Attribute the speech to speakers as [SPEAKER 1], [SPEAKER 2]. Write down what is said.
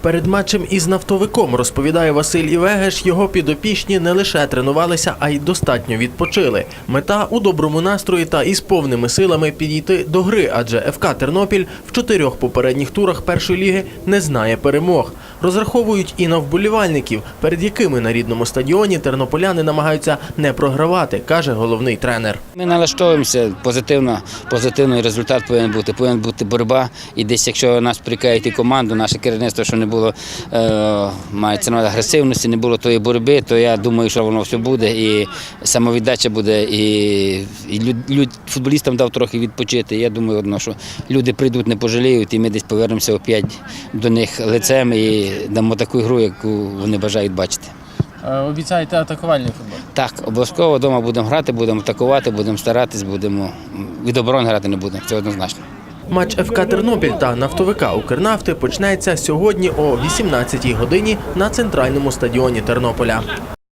[SPEAKER 1] Перед матчем із нафтовиком розповідає Василь Івегеш, його підопічні не лише тренувалися, а й достатньо відпочили. Мета у доброму настрої та із повними силами підійти до гри, адже ФК Тернопіль в чотирьох попередніх турах першої ліги не знає перемог. Розраховують і на вболівальників, перед якими на рідному стадіоні тернополяни намагаються не програвати, каже головний тренер.
[SPEAKER 2] Ми налаштовуємося позитивно, позитивний результат повинен бути. Повинна бути боротьба. І десь, якщо нас прикають і команду, наше керівництво, що не було е, мається на агресивності, не було тої боротьби, то я думаю, що воно все буде, і самовіддача буде, і, і люд, люд, футболістам дав трохи відпочити. Я думаю, одно, що люди прийдуть, не пожаліють, і ми десь повернемося опять до них лицем і дамо таку гру, яку вони бажають бачити.
[SPEAKER 3] Е, Обіцяєте атакувальний футбол.
[SPEAKER 2] Так, обов'язково вдома будемо грати, будемо атакувати, будемо старатись, будемо від оборони грати не будемо. Це однозначно.
[SPEAKER 1] Матч ФК Тернопіль та нафтовика Укрнафти почнеться сьогодні о 18-й годині на центральному стадіоні Тернополя.